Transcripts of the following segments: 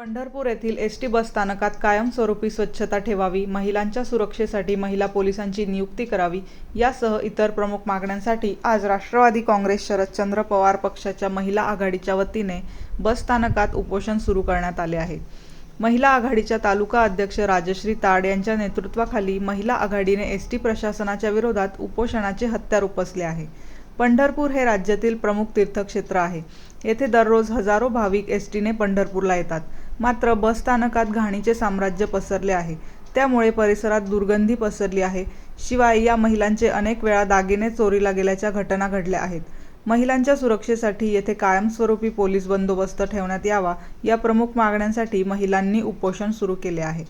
पंढरपूर येथील S T बसस्थानकात कायमस्वरूपी स्वच्छता ठेवावी महिलांच्या सुरक्षेसाठी महिला पोलिसांची नियुक्ती करावी यासह इतर प्रमुख मागण्यांसाठी आज राष्ट्रवादी काँग्रेस शरदचंद्र पवार पक्षाच्या महिला आघाडीच्या वतीने बसस्थानकात उपोषण सुरू करण्यात आले आहे. महिला आघाडीच्या तालुका अध्यक्ष राजश्री ताड यांच्या नेतृत्वाखाली महिला आघाडीने एस टी प्रशासनाच्या विरोधात उपोषणाचे हत्यार उपसले आहे. पंढरपूर हे राज्यातील प्रमुख तीर्थक्षेत्र आहे. येथे दररोज हजारो भाविक एस टीने पंढरपूरला येतात. मात्र बसस्थानकात घाणीचे साम्राज्य पसरले आहे. त्यामुळे परिसरात दुर्गंधी पसरली आहे. शिवाय या महिलांचे अनेक वेळा दागिने चोरीला गेल्याच्या घटना घडल्या आहेत. महिलांच्या सुरक्षेसाठी येथे कायमस्वरूपी पोलीस बंदोबस्त ठेवण्यात यावा या प्रमुख मागण्यांसाठी महिलांनी उपोषण सुरू केले आहे.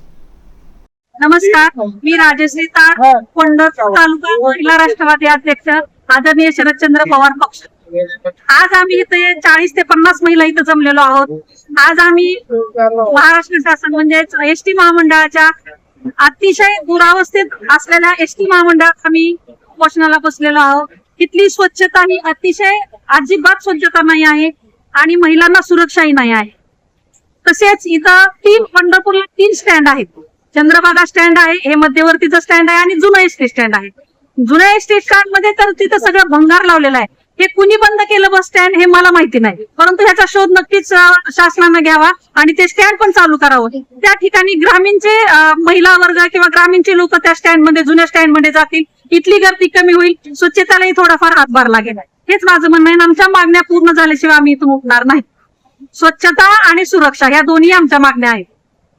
नमस्कार मी राजश्री ताळ पंढरपूर तालुका महिला राष्ट्रवादी अध्यक्ष आदरणीय शरदचंद्र पवार पक्ष. आज आम्ही इथे चाळीस ते पन्नास महिला इथं जमलेलो आहोत. आज आम्ही महाराष्ट्र शासन म्हणजेच एस टी महामंडळाच्या अतिशय दुरावस्थेत असलेल्या एस टी महामंडळात आम्ही उपोषणाला बसलेलो आहोत. तिथली स्वच्छता ही अतिशय अजिबात स्वच्छता नाही आहे आणि महिलांना सुरक्षाही नाही आहे. तसेच इथं तीन पंढरपूरला तीन स्टँड आहेत. चंद्रभागा स्टँड आहे हे मध्यवर्तीचं स्टँड आहे आणि जुना एसटी स्टँड आहे. जुन्या एसटी स्टँडमध्ये तर तिथं सगळं भंगार लावलेला आहे. हे कुणी बंद केलं बस स्टँड हे मला माहिती नाही. परंतु ह्याचा शोध नक्कीच शासनानं घ्यावा आणि ते स्टँड पण चालू करावं. त्या ठिकाणी ग्रामीणचे महिला वर्ग किंवा ग्रामीणचे लोक त्या स्टँडमध्ये जुन्या स्टँडमध्ये जातील. इथली गर्दी कमी होईल. स्वच्छतेलाही थोडाफार हातभार लागेल. हेच माझं म्हणणं आहे आमच्या मागण्या पूर्ण झाल्याशिवाय आम्ही इथून उठणार नाही. स्वच्छता आणि सुरक्षा या दोन्ही आमच्या मागण्या आहेत.